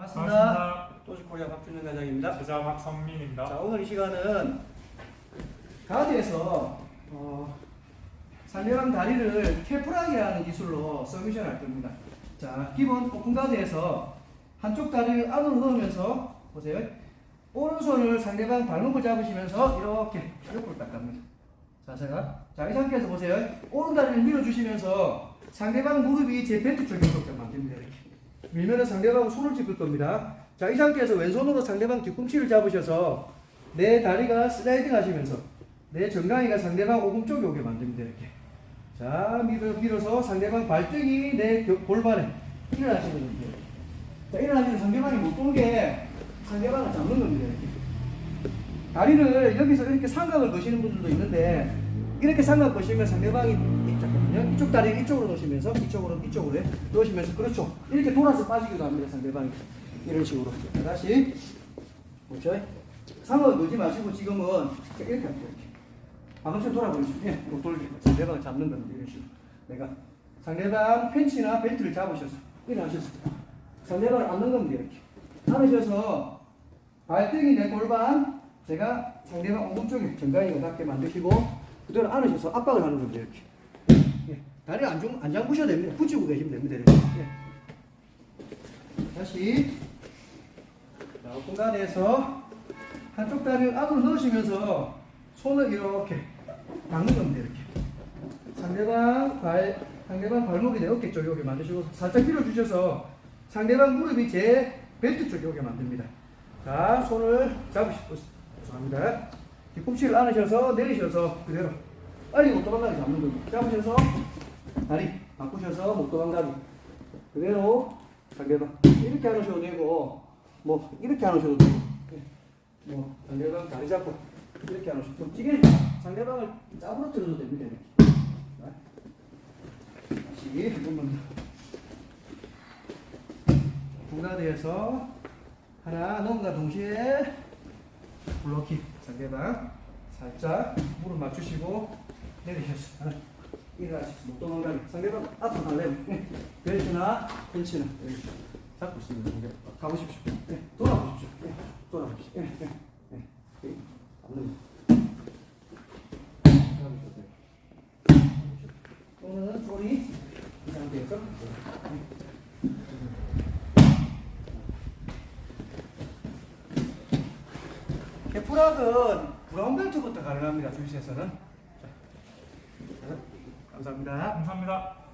반갑습니다. 도시코리아 박준현 과장입니다. 제자 박성민입니다. 자, 오늘 이 시간은 가드에서 어, 상대방 다리를 캐프라기 하는 기술로 서미션 할 겁니다. 자, 기본 오픈 가드에서 한쪽 다리를 안으로 넣으면서 보세요. 오른손을 상대방 발목을 잡으시면서 이렇게 옆으로 딱 갑니다. 자세가 자, 이 상태에서 보세요. 오른 다리를 밀어주시면서 상대방 무릎이 제 벨트 쪽에 오게끔 만듭니다. 이렇게. 밀면은 상대방 손을 짚을 겁니다. 자, 이 상태에서 왼손으로 상대방 뒤꿈치를 잡으셔서 내 다리가 슬라이딩 하시면서 내 정강이가 상대방 오금 쪽에 오게 만듭니다. 이렇게. 자, 밀어, 밀어서 상대방 발등이 내 겨- 골반에 일어나시는 겁니다. 자, 일어나시면 상대방이 못 보는 게 상대방을 잡는 겁니다. 이렇게. 다리를 여기서 이렇게 삼각을 거시는 분들도 있는데 이렇게 삼각 거시면 상대방이 이- 잠깐만요. 이쪽 다리를 이쪽으로 놓으시면서 이쪽으로 이쪽으로 해. 놓으시면서 그렇죠. 이렇게 돌아서 빠지기도 합니다. 상대방이 이런 식으로. 자, 다시 보죠. 삼각을 넣지 마시고 지금은 이렇게 합니다. 이렇게. 방금처럼 돌아보시죠. 예, 돌기. 상대방을 잡는 겁니다. 이런 식으로. 내가 상대방 팬츠나 벨트를 잡으셔서 일어나셔서 상대방을 안는 겁니다. 이렇게. 안으셔서 발등이 내 골반, 제가 상대방 엉덩 쪽에 정강이가 닿게 만드시고 그대로 안으셔서 압박을 하는 겁니다. 이렇게. 예. 다리 안, 중, 안 잠그셔도 됩니다. 붙이고 계시면 됩니다. 예. 다시 자, 공간에서 한쪽 다리를 안으로 넣으시면서 손을 이렇게 닦는 겁니다. 이렇게. 상대방 발, 상대방 발목이 내 어깨 쪽에 오게 만드시고 살짝 밀어주셔서 상대방 무릎이 제 벨트 쪽에 오게 만듭니다. 자, 손을 잡으시고, 죄송합니다. 뒤꿈치를 안으셔서 내리셔서 그대로 빨리 못 도망가게 잡는 겁니다. 잡으셔서 다리 바꾸셔서 못 도망가게 그대로 상대방 이렇게 안으셔도 되고 뭐 이렇게 안으셔도 되고 예. 뭐 상대방 다리 잡고 이렇게 안으셔도 좀 찌개 상대방을 짜부러뜨려도 됩니다. 이렇게. 자, 다시 한 번만 더. 분간해서 하나 넘가 동시에 블로킹 상대방 살짝 무릎 맞추시고 내리셨어 일어나시고 못 도망가게 상대방 앞으로 갈래요 네. 벨트나 펜치나 잡고 있습니다 상대방 가보십시오 네. 돌아보십시오 네. 돌아보십시오 네. 네. 네. 네. 또는 소리 이 상태에서 개프락은 브라운 벨트부터 가능합니다. 주시에서는. 감사합니다. 감사합니다.